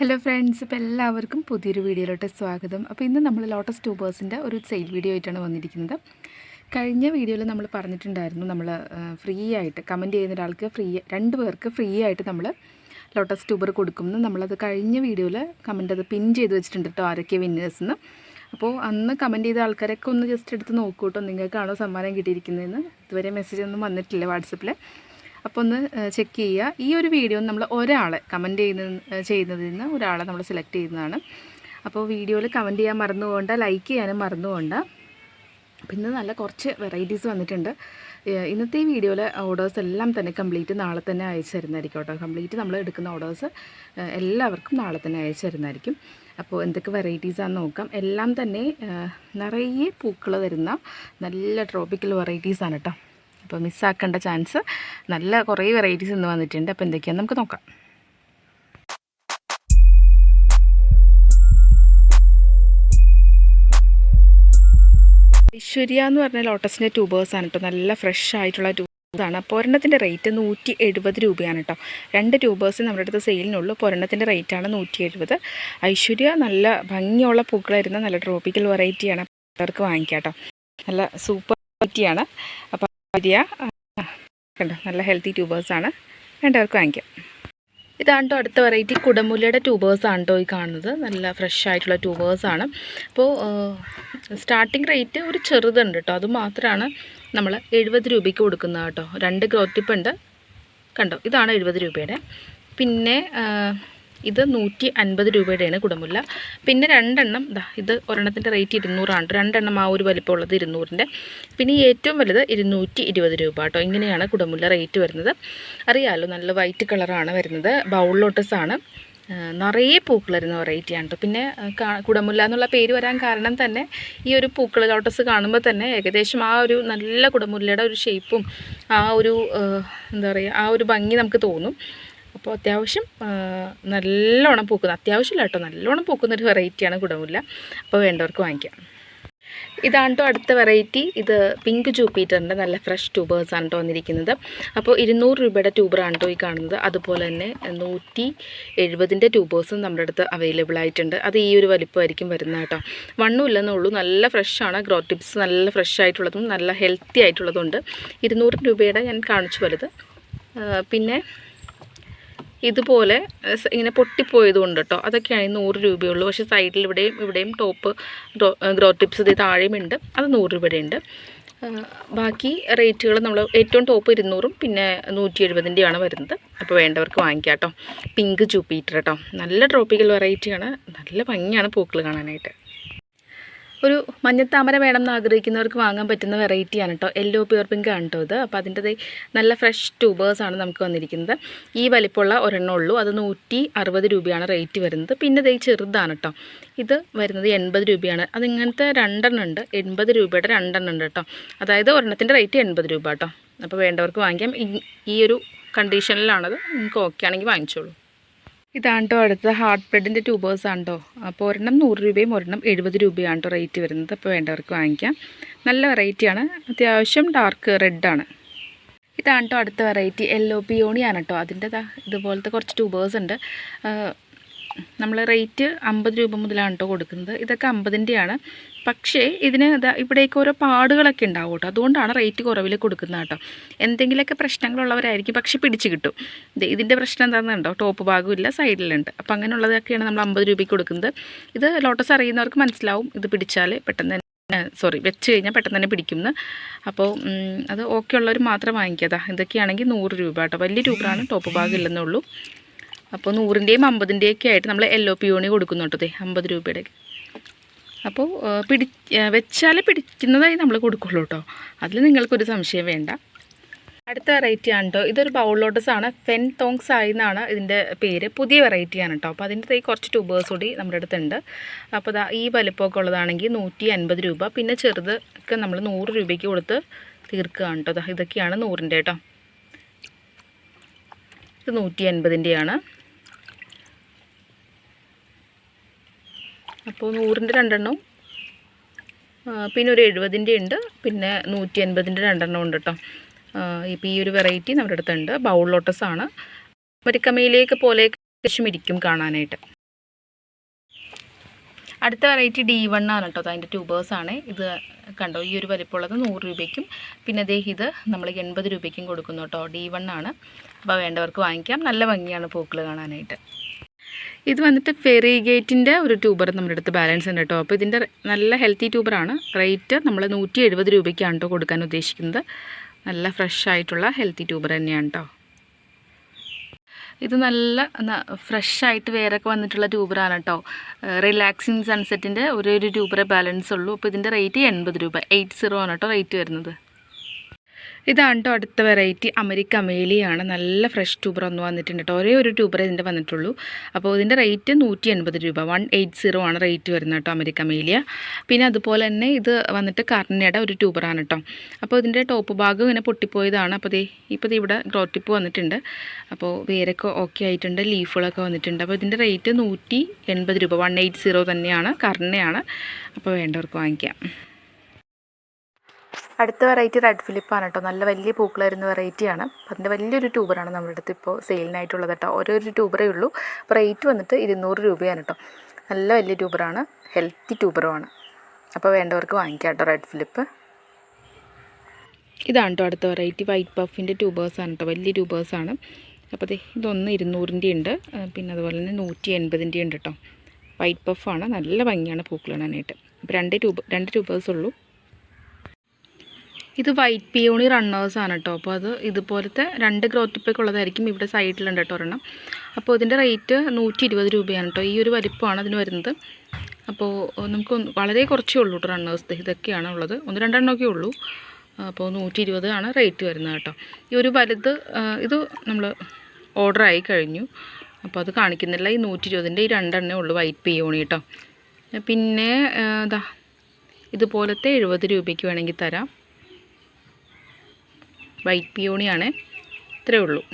Hello friends ഇപ്പോൾ എല്ലാവർക്കും പുതിയൊരു വീഡിയോയിലോട്ട് സ്വാഗതം. അപ്പോൾ ഇന്ന് നമ്മൾ ലോട്ടസ് ട്യൂബേഴ്സിന്റെ ഒരു സെയിൽ വീഡിയോ ആയിട്ടാണ് വന്നിരിക്കുന്നത്. കഴിഞ്ഞ വീഡിയോയിൽ നമ്മൾ പറഞ്ഞിട്ടുണ്ടായിരുന്നു നമ്മൾ ഫ്രീ ആയിട്ട് കമന്റ് ചെയ്യുന്ന ഒരാൾക്ക് ഫ്രീ രണ്ട് പേർക്ക് ഫ്രീ ആയിട്ട് നമ്മൾ ലോട്ടസ് ട്യൂബർ കൊടുക്കുമെന്ന് നമ്മളത് കഴിഞ്ഞ വീഡിയോയിൽ കമന്റ് അത് പിൻ ചെയ്ത് വെച്ചിട്ടുണ്ട് കേട്ടോ ആരൊക്കെ വിന്നേഴ്സ് എന്ന്. അപ്പോൾ അന്ന് കമന്റ് ചെയ്ത ആൾക്കാരൊക്കെ ഒന്ന് ജസ്റ്റ് എടുത്ത് നോക്കൂട്ടോ നിങ്ങൾക്കാണോ സമ്മാനം കിട്ടിയിരിക്കുന്നതെന്ന്. ഇതുവരെ മെസ്സേജ് ഒന്നും വന്നിട്ടില്ല വാട്സപ്പിൽ അപ്പോൾ ഒന്ന് ചെക്ക് ചെയ്യുക ഈ ഒരു വീഡിയോ നമ്മൾ ഒരാളെ കമന്റ് ചെയ്യുന്ന ചെയ്യുന്നതിൽ നിന്ന് ഒരാളെ നമ്മൾ സെലക്ട് ചെയ്യുന്നതാണ്. അപ്പോൾ വീഡിയോയിൽ കമന്റ് ചെയ്യാൻ മറന്നുകൊണ്ട് ലൈക്ക് ചെയ്യാനും മറന്നുകൊണ്ട് പിന്നെ നല്ല കുറച്ച് വെറൈറ്റീസ് വന്നിട്ടുണ്ട്. ഇന്നത്തെ ഈ വീഡിയോയിലെ ഓർഡേഴ്സ് എല്ലാം തന്നെ കംപ്ലീറ്റ് നാളെ തന്നെ അയച്ചു തരുന്നതായിരിക്കും കേട്ടോ. കംപ്ലീറ്റ് നമ്മൾ എടുക്കുന്ന ഓർഡേഴ്സ് എല്ലാവർക്കും നാളെ തന്നെ അയച്ചു തരുന്നതായിരിക്കും. അപ്പോൾ എന്തൊക്കെ വെറൈറ്റീസാണെന്ന് നോക്കാം. എല്ലാം തന്നെ നിറയെ പൂക്കൾ തരുന്ന നല്ല ട്രോപ്പിക്കൽ വെറൈറ്റീസാണ് കേട്ടോ. അപ്പോൾ മിസ്സാക്കേണ്ട ചാൻസ് നല്ല കുറേ വെറൈറ്റീസ് ഇന്ന് വന്നിട്ടുണ്ട്. അപ്പോൾ എന്തൊക്കെയാണെന്ന് നമുക്ക് നോക്കാം. ഐശ്വര്യ എന്ന് പറഞ്ഞ ലോട്ടസിന്റെ ആണ് കേട്ടോ നല്ല ഫ്രഷ് ആയിട്ടുള്ള ട്യൂബേഴ്സാണ് അപ്പോൾ റേറ്റ് നൂറ്റി എഴുപത് രൂപയാണ് കേട്ടോ രണ്ട് ട്യൂബേഴ്സ് നമ്മുടെ അടുത്ത് സെയിലിനുള്ളൂ അപ്പോൾ ഒരെണ്ണത്തിന്റെ റേറ്റാണ് നൂറ്റി എഴുപത് ഐശ്വര്യ നല്ല ഭംഗിയുള്ള പൂക്കളായിരുന്ന നല്ല ട്രോപ്പിക്കൽ വെറൈറ്റിയാണ് അവർക്ക് വാങ്ങിക്കാം കേട്ടോ നല്ല സൂപ്പർ വെറൈറ്റിയാണ് അപ്പോൾ ആ, കണ്ടോ നല്ല ഹെൽത്തി ട്യൂബേഴ്സാണ് വേണ്ടവർക്ക് വാങ്ങിക്കാം. ഇതാണ്ടോ അടുത്ത വെറൈറ്റി കുടമുല്ലയുടെ ട്യൂബേഴ്സാണ് കേട്ടോ ഈ കാണുന്നത്? നല്ല ഫ്രഷ് ആയിട്ടുള്ള ട്യൂബേഴ്സാണ് അപ്പോൾ സ്റ്റാർട്ടിങ് റേറ്റ് ഒരു ചെറുതുണ്ട് കേട്ടോ. അത് മാത്രമാണ് നമ്മൾ എഴുപത് രൂപയ്ക്ക് കൊടുക്കുന്നത് കേട്ടോ. രണ്ട് ഗ്രോത്ത് ടിപ്പ് ഉണ്ട്. കണ്ടോ ഇതാണ് എഴുപത് രൂപയുടെ. പിന്നെ ഇത് നൂറ്റി അൻപത് രൂപയുടെയാണ് കുടമുല്ല. പിന്നെ രണ്ടെണ്ണം ഇത് ഒരെണ്ണത്തിന്റെ റേറ്റ് ഇരുന്നൂറാണ്. രണ്ടെണ്ണം ആ ഒരു വലിപ്പമുള്ളത് ഇരുന്നൂറിന്റെ പിന്നെ ഏറ്റവും വലുത് ഇരുന്നൂറ്റി ഇരുപത് രൂപ കേട്ടോ ഇങ്ങനെയാണ് കുടമുല്ല റേറ്റ് വരുന്നത്. അറിയാമല്ലോ നല്ല വൈറ്റ് കളറാണ് വരുന്നത്. ബൗൾ ലോട്ടസാണ് നിറയെ പൂക്കൾ വരുന്ന വെറൈറ്റിയാണ് കേട്ടോ പിന്നെ കുടമുല്ല എന്നുള്ള പേര് വരാൻ കാരണം തന്നെ ഈ ഒരു പൂക്കൾ ലോട്ടസ് കാണുമ്പോൾ തന്നെ ഏകദേശം ആ ഒരു നല്ല കുടമുല്ലയുടെ ഒരു ഷേപ്പും ആ ഒരു എന്താ പറയുക ആ ഒരു ഭംഗി നമുക്ക് തോന്നും. അപ്പോൾ അത്യാവശ്യം നല്ലോണം പൂക്കുന്ന അത്യാവശ്യമില്ല കേട്ടോ. നല്ലോണം പൂക്കുന്ന ഒരു വെറൈറ്റിയാണ് കുടമുല്ല. അപ്പോൾ വേണ്ടവർക്ക് വാങ്ങിക്കാം. ഇതാണ് കേട്ടോ അടുത്ത വെറൈറ്റി ഇത് പിങ്ക് ജൂപ്പിറ്ററിന്റെ നല്ല ഫ്രഷ് ട്യൂബേഴ്സ് കേട്ടോ വന്നിരിക്കുന്നത്. അപ്പോൾ ഇരുന്നൂറ് രൂപയുടെ ട്യൂബറാണ് കേട്ടോ ഈ കാണുന്നത്. അതുപോലെ തന്നെ നൂറ്റി എഴുപതിന്റെ ട്യൂബേഴ്സും നമ്മുടെ അടുത്ത് അവൈലബിൾ ആയിട്ടുണ്ട്. അത് ഈ ഒരു വലിപ്പമായിരിക്കും വരുന്നത് കേട്ടോ. മണ്ണും ഇല്ലെന്നേ ഉള്ളൂ. നല്ല ഫ്രഷാണ് ഗ്രോ ടിപ്സ് നല്ല ഫ്രഷ് ആയിട്ടുള്ളതും നല്ല ഹെൽത്തി ആയിട്ടുള്ളതുണ്ട് ഇരുന്നൂറ് രൂപയുടെ ഞാൻ കാണിച്ചു വലുത്. പിന്നെ ഇതുപോലെ ഇങ്ങനെ പൊട്ടിപ്പോയത് കൊണ്ട് കേട്ടോ അതൊക്കെയാണ് നൂറ് രൂപയുള്ളൂ. പക്ഷേ സൈഡിൽ ഇവിടെയും ഇവിടെയും ടോപ്പ് ഗ്രോ ടിപ്സ് ഇത് താഴെയും ഉണ്ട് അത് നൂറ് രൂപയുടെ ഉണ്ട് ബാക്കി റേറ്റുകൾ നമ്മൾ ഏറ്റവും ടോപ്പ് ഇരുന്നൂറും പിന്നെ നൂറ്റി എഴുപതിന്റെയാണ് വരുന്നത്. അപ്പോൾ വേണ്ടവർക്ക് വാങ്ങിക്കാം കേട്ടോ. പിങ്ക് ജൂപ്പീറ്റർ കേട്ടോ. നല്ല ട്രോപ്പിക്കൽ വെറൈറ്റിയാണ്. നല്ല ഭംഗിയാണ് പൂക്കൾ കാണാനായിട്ട്. ഒരു മഞ്ഞത്താമര വേണം എന്ന് ആഗ്രഹിക്കുന്നവർക്ക് വാങ്ങാൻ പറ്റുന്ന വെറൈറ്റിയാണ് കേട്ടോ. യെല്ലോ പ്യൂർ പിങ്ക് ആണ് കേട്ടോ ഇത്. അപ്പോൾ അതിന്റെ ദേ നല്ല ഫ്രഷ് ട്യൂബേഴ്സാണ് നമുക്ക് വന്നിരിക്കുന്നത്. ഈ വലിപ്പമുള്ള ഒരെണ്ണം ഉള്ളൂ. അത് നൂറ്റി അറുപത് രൂപയാണ് റേറ്റ് വരുന്നത്. പിന്നെ ദേ ചെറുതാണ് കേട്ടോ. ഇത് വരുന്നത് എൺപത് രൂപയാണ്. അത് ഇങ്ങനത്തെ രണ്ടെണ്ണം ഉണ്ട്. എൺപത് രൂപയുടെ രണ്ടെണ്ണം ഉണ്ട് കേട്ടോ. അതായത് ഒരെണ്ണത്തിന്റെ റേറ്റ് എൺപത് രൂപ കേട്ടോ. അപ്പോൾ വേണ്ടവർക്ക് വാങ്ങിക്കാം. ഈ ഒരു കണ്ടീഷനിലാണത് നിങ്ങൾക്ക് ഓക്കെ ആണെങ്കിൽ വാങ്ങിച്ചോളൂ. ഇതാണ് കേട്ടോ അടുത്ത ഹാർട്ട് ബ്രെഡിന്റെ ട്യൂബേഴ്സ് ആണ് അപ്പോൾ ഒരെണ്ണം നൂറ് രൂപയും ഒരെണ്ണം എഴുപത് രൂപയാണ് കേട്ടോ റേറ്റ് വരുന്നത്. അപ്പോൾ വേണ്ടവർക്ക് വാങ്ങിക്കാം. നല്ല വെറൈറ്റിയാണ് അത്യാവശ്യം ഡാർക്ക് റെഡാണ് ഇതാണ് കേട്ടോ അടുത്ത വെറൈറ്റി യെല്ലോ പിയോണിയാണ് കേട്ടോ. അതിന്റെ ഇതുപോലത്തെ കുറച്ച് ട്യൂബേഴ്സ് ഉണ്ട്. നമ്മൾ റേറ്റ് അമ്പത് രൂപ മുതലാണ് കേട്ടോ കൊടുക്കുന്നത്. ഇതൊക്കെ അമ്പതിന്റെയാണ് പക്ഷേ ഇതിന് ഇതാ ഇവിടേക്ക് ഓരോ പാടുകളൊക്കെ ഉണ്ടാവും കേട്ടോ അതുകൊണ്ടാണ് റേറ്റ് കുറവിൽ കൊടുക്കുന്നത് കേട്ടോ എന്തെങ്കിലുമൊക്കെ പ്രശ്നങ്ങളുള്ളവരായിരിക്കും. പക്ഷെ പിടിച്ച് കിട്ടും. ഇതിന്റെ പ്രശ്നം എന്താണെന്നുണ്ടോ ടോപ്പ് ഭാഗമില്ല സൈഡിലുണ്ട്. അപ്പോൾ അങ്ങനെയുള്ളതൊക്കെയാണ് നമ്മൾ അമ്പത് രൂപയ്ക്ക് കൊടുക്കുന്നത്. ഇത് ലോട്ടസ് അറിയുന്നവർക്ക് മനസ്സിലാവും. ഇത് പിടിച്ചാൽ പെട്ടെന്ന് സോറി വെച്ച് കഴിഞ്ഞാൽ പെട്ടെന്ന് തന്നെ പിടിക്കുമെന്ന് അപ്പോൾ അത് ഓക്കെ ഉള്ളവർ മാത്രം വാങ്ങിക്കാതാ ഇതൊക്കെയാണെങ്കിൽ നൂറ് രൂപ കേട്ടോ വലിയ രൂപയാണ് ടോപ്പ് ഭാഗം ഇല്ലെന്നേ ഉള്ളൂ. അപ്പോൾ നൂറിന്റെയും അമ്പതിന്റെയും ഒക്കെ ആയിട്ട് നമ്മൾ എല്ലോ പിയോണി കൊടുക്കുന്നുണ്ട് ദേ അമ്പത് രൂപയുടെ. അപ്പോൾ പിടി വെച്ചാൽ പിടിക്കുന്നതായി നമ്മൾ കൊടുക്കുള്ളൂ കേട്ടോ അതിൽ നിങ്ങൾക്കൊരു സംശയം വേണ്ട. അടുത്ത വെറൈറ്റി ആണ് കേട്ടോ ഇതൊരു ബൗൾ ലോട്ടസ് ആണ്. ഫെൻ തോങ്സ് സായി എന്നാണ് ഇതിന്റെ പേര്. പുതിയ വെറൈറ്റിയാണ് കേട്ടോ അപ്പോൾ അതിന്റെ കുറച്ച് ട്യൂബേഴ്സ് കൂടി നമ്മുടെ അടുത്തുണ്ട്. അപ്പോൾ അതാ ഈ വലിപ്പമൊക്കെ ഉള്ളതാണെങ്കിൽ നൂറ്റി അൻപത് രൂപ. പിന്നെ ചെറുത് ഒക്കെ നമ്മൾ നൂറ് രൂപയ്ക്ക് കൊടുത്ത് തീർക്കുകയാണ് കേട്ടോ ഇതൊക്കെയാണ് നൂറിന്റെ കേട്ടോ ഇത് നൂറ്റി അൻപതിന്റെയാണ് അപ്പോൾ നൂറിന്റെ രണ്ടെണ്ണം. പിന്നെ ഒരു എഴുപതിന്റെ ഉണ്ട്. പിന്നെ നൂറ്റി അൻപതിന്റെ രണ്ടെണ്ണം ഉണ്ട് കേട്ടോ ഇപ്പോൾ ഈ ഒരു വെറൈറ്റി നമ്മുടെ അടുത്തുണ്ട് ബൗൾ ലോട്ടസ് ആണ്. മരിക്കമയിലേക്ക് പോലെ ലക്ഷ്യം ഇരിക്കും കാണാനായിട്ട്. അടുത്ത വെറൈറ്റി ഡി വൺ ആണ് കേട്ടോ അതിന്റെ ട്യൂബേഴ്സ് ആണ്. ഇത് കണ്ടോ? ഈ ഒരു വലിപ്പമുള്ളത് നൂറ് രൂപയ്ക്കും. പിന്നെ അതേ ഇത് നമ്മൾ എൺപത് രൂപയ്ക്കും കൊടുക്കുന്നു കേട്ടോ ഡി വൺ ആണ്. അപ്പോൾ വേണ്ടവർക്ക് വാങ്ങിക്കാം. നല്ല ഭംഗിയാണ് പൂക്കൾ കാണാനായിട്ട്. ഇത് വന്നിട്ട് ഫെറിഗേറ്റിന്റെ ഒരു ട്യൂബർ നമ്മുടെ അടുത്ത് ബാലൻസ് ഉണ്ട് കേട്ടോ. അപ്പോൾ ഇതിന്റെ നല്ല ഹെൽത്തി ട്യൂബറാണ് റേറ്റ് നമ്മൾ നൂറ്റി എഴുപത് രൂപയ്ക്കാണ് കേട്ടോ കൊടുക്കാൻ ഉദ്ദേശിക്കുന്നത്. നല്ല ഫ്രഷ് ആയിട്ടുള്ള ഹെൽത്തി ട്യൂബർ തന്നെയാണ് കേട്ടോ ഇത് നല്ല ഫ്രഷ് ആയിട്ട് വേരൊക്കെ വന്നിട്ടുള്ള ട്യൂബറാണ് കേട്ടോ റിലാക്സിങ് സൺസെറ്റിന്റെ ഒരു ഒരു ട്യൂബറെ ബാലൻസ് ഉള്ളൂ. അപ്പോൾ ഇതിന്റെ റേറ്റ് എൺപത് രൂപ. എയ്റ്റ് സീറോ ആണ് കേട്ടോ റേറ്റ് വരുന്നത്. ഇതാണ് കേട്ടോ അടുത്ത വെറൈറ്റി അമരിക്ക അമേലിയാണ്. നല്ല ഫ്രഷ് ട്യൂബർ ഒന്ന് വന്നിട്ടുണ്ട് കേട്ടോ ഒരേ ഒരു ട്യൂബർ ഇതിന്റെ വന്നിട്ടുള്ളൂ. അപ്പോൾ ഇതിന്റെ റേറ്റ് നൂറ്റി എൺപത് രൂപ. വൺ എയ്റ്റ് സീറോ ആണ് റേറ്റ് വരുന്നത് കേട്ടോ അമരിക്ക അമേലിയ. പിന്നെ അതുപോലെ തന്നെ ഇത് വന്നിട്ട് കർണയുടെ ഒരു ട്യൂബറാണ് കേട്ടോ അപ്പോൾ ഇതിന്റെ ടോപ്പ് ഭാഗം ഇങ്ങനെ പൊട്ടിപ്പോയതാണ്. അപ്പോൾ ദേ ഇപ്പോൾ ഇവിടെ ഗ്രോ ടിപ്പ് വന്നിട്ടുണ്ട്. അപ്പോൾ വേരൊക്കെ ഓക്കെ ആയിട്ടുണ്ട്. ലീഫുകളൊക്കെ വന്നിട്ടുണ്ട്. അപ്പോൾ ഇതിന്റെ റേറ്റ് നൂറ്റി എൺപത് രൂപ. വൺ എയ്റ്റ് സീറോ തന്നെയാണ് കർണയാണ്. അപ്പോൾ വേണ്ടവർക്ക് വാങ്ങിക്കാം. അടുത്ത വെറൈറ്റി റെഡ് ഫിലിപ്പാണ് കേട്ടോ നല്ല വലിയ പൂക്കൾ വരുന്ന വെറൈറ്റിയാണ് അപ്പോൾ അതിന്റെ വലിയൊരു ട്യൂബറാണ് നമ്മുടെ അടുത്ത് ഇപ്പോൾ സെയിലിനായിട്ടുള്ളത് കേട്ടോ ഓരോ ഒരു ട്യൂബറേ ഉള്ളൂ അപ്പോൾ റേറ്റ് വന്നിട്ട് ഇരുന്നൂറ് രൂപയാണ് കേട്ടോ നല്ല വലിയ ട്യൂബറാണ് ഹെൽത്തി ട്യൂബറുമാണ് അപ്പോൾ വേണ്ടവർക്ക് വാങ്ങിക്കാം കേട്ടോ റെഡ് ഫിലിപ്പ് ഇതാണ് കേട്ടോ അടുത്ത വെറൈറ്റി വൈറ്റ് പഫിന്റെ ട്യൂബേഴ്സാണ് കേട്ടോ വലിയ ട്യൂബേഴ്സാണ് അപ്പോൾ ദേ ഇതൊന്ന് ഇരുന്നൂറിന്റെ ഉണ്ട്. പിന്നെ അതുപോലെ തന്നെ നൂറ്റി എൺപതിന്റെ ഉണ്ട് കേട്ടോ വൈറ്റ് പഫാണ് നല്ല ഭംഗിയാണ് പൂക്കൾ കാണാനായിട്ട് അപ്പോൾ രണ്ട് ട്യൂബ് രണ്ട് ട്യൂബേഴ്സ് ഉള്ളൂ. ഇത് വൈറ്റ് പിയോണി റണ്ണേഴ്സാണ് കേട്ടോ അപ്പോൾ അത് ഇതുപോലത്തെ രണ്ട് ഗ്രോത്ത് പേക്ക് ഉള്ളതായിരിക്കും ഇവിടെ സൈഡിലുണ്ട് കേട്ടോ ഒരെണ്ണം. അപ്പോൾ ഇതിന്റെ റേറ്റ് നൂറ്റി ഇരുപത് രൂപയാണ് കേട്ടോ ഈ ഒരു വലിപ്പമാണ് അതിന് വരുന്നത്. അപ്പോൾ നമുക്ക് വളരെ കുറച്ചേ ഉള്ളൂ കേട്ടോ റണ്ണേഴ്സ് ഇതൊക്കെയാണ് ഉള്ളത്. ഒന്ന് രണ്ടെണ്ണമൊക്കെ ഉള്ളൂ. അപ്പോൾ നൂറ്റി ഇരുപത് ആണ് റേറ്റ് വരുന്നത് കേട്ടോ ഈ ഒരു വലുത് ഇത് നമ്മൾ ഓർഡർ ആയി കഴിഞ്ഞു. അപ്പോൾ അത് കാണിക്കുന്നില്ല. ഈ നൂറ്റി ഇരുപതിന്റെ ഈ രണ്ടെണ്ണേ ഉള്ളൂ വൈറ്റ് പിയോണി കേട്ടോ പിന്നെ ഇതാ ഇതുപോലത്തെ എഴുപത് രൂപയ്ക്ക് വേണമെങ്കിൽ തരാം. വൈറ്റ് പിയോണിയാണ്. ഇത്രയേ ഉള്ളൂ.